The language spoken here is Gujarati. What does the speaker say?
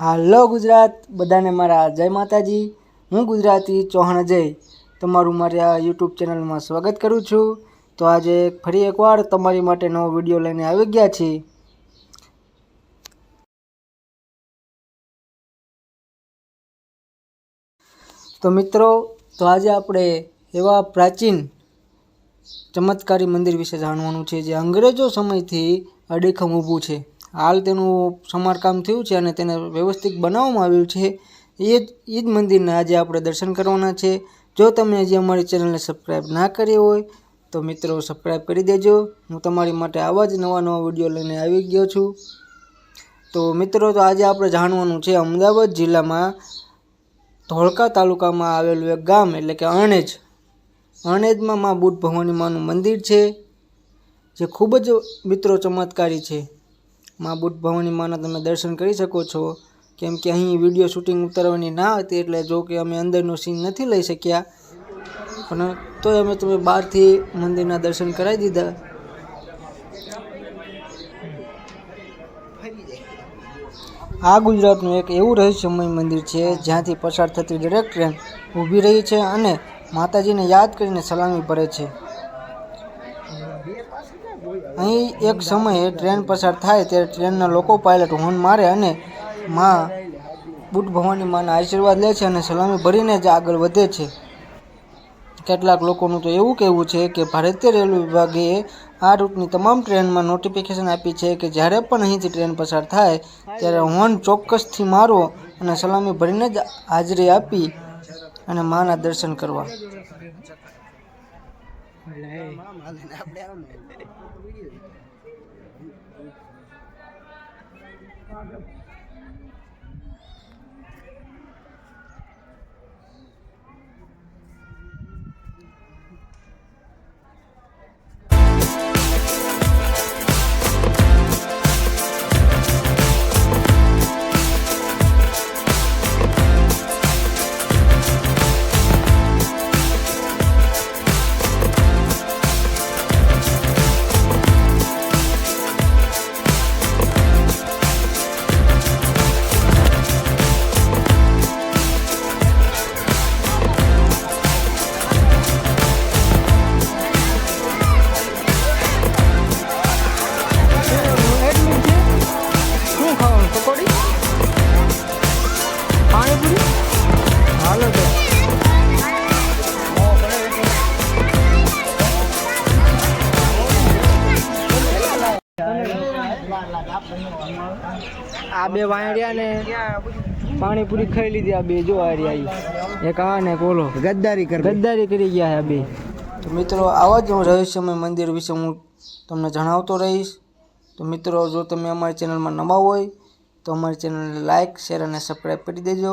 હાલો ગુજરાત, બધાને મારા જય માતાજી. હું ગુજરાતી ચૌહાણ જય તમારું મારી યુટ્યુબ ચેનલમાં સ્વાગત કરું છું. તો આજે ફરી એકવાર તમારી માટે નવો વીડિયો લઈને આવી ગયા છીએ. તો મિત્રો, તો આજે આપણે એવા પ્રાચીન ચમત્કારી મંદિર વિશે જાણવાનું છે જે અંગ્રેજો સમયથી અડીખમ ઊભું છે. હાલ તેનું સમારકામ થયું છે અને તેને વ્યવસ્થિત બનાવવામાં આવ્યું છે. એ જ એ જ મંદિરના આજે આપણે દર્શન કરવાના છે. જો તમે હજી અમારી ચેનલને સબસ્ક્રાઈબ ના કરી હોય, તો મિત્રો સબસ્ક્રાઈબ કરી દેજો. હું તમારી માટે આવા જ નવા નવા વીડિયો લઈને આવી ગયો છું. તો મિત્રો, તો આજે આપણે જાણવાનું છે, અમદાવાદ જિલ્લામાં ધોળકા તાલુકામાં આવેલું એક ગામ, એટલે કે અણેજ. અણેજમાં મા બુટ ભવાની માનું મંદિર છે, જે ખૂબ જ મિત્રો ચમત્કારી છે. મા બુટ ભવાની માના તમે દર્શન કરી શકો છો. કેમ કે અહીં વીડિયો શૂટિંગ ઉતારવાની ના હતી એટલે જો કે અમે અંદરનો સીન નથી લઈ શક્યા. પણ તોય અમે તમે બહારથી મંદિરના દર્શન કરાવી દીધા. આ ગુજરાતનું એક એવું રહસ્યમય મંદિર છે, જ્યાંથી પસાર થતી દરેક ટ્રેન ઊભી રહી છે અને માતાજીને યાદ કરીને સલામી ભરે છે. અહીં એક સમયે ટ્રેન પસાર થાય ત્યારે ટ્રેનના લોકો પાયલટ હોર્ન મારે અને માં બુટ ભવાની માના આશીર્વાદ લે છે અને સલામી ભરીને જ આગળ વધે છે. કેટલાક લોકોનું તો એવું કહેવું છે કે ભારતીય રેલવે વિભાગે આ રૂટની તમામ ટ્રેનમાં નોટિફિકેશન આપી છે કે જ્યારે પણ અહીંથી ટ્રેન પસાર થાય ત્યારે હોર્ન ચોક્કસથી મારો અને સલામી ભરીને જ હાજરી આપી અને માના દર્શન કરવા. શું આ બે વાયડિયા ને પાણીપુરી ખાઈ લીધી આ બે. જો આર્યા એક આ ને બોલો ગદ્દારી કર ગદ્દારી કરી ગયા આ બે. તો મિત્રો આવા જ હું રહસ્યમય મંદિર વિશે હું તમને જણાવતો રહીશ. તો મિત્રો જો તમે અમારી ચેનલમાં નવા હોય તો અમારી ચેનલને લાઇક શેર અને સબસ્ક્રાઈબ કરી દેજો.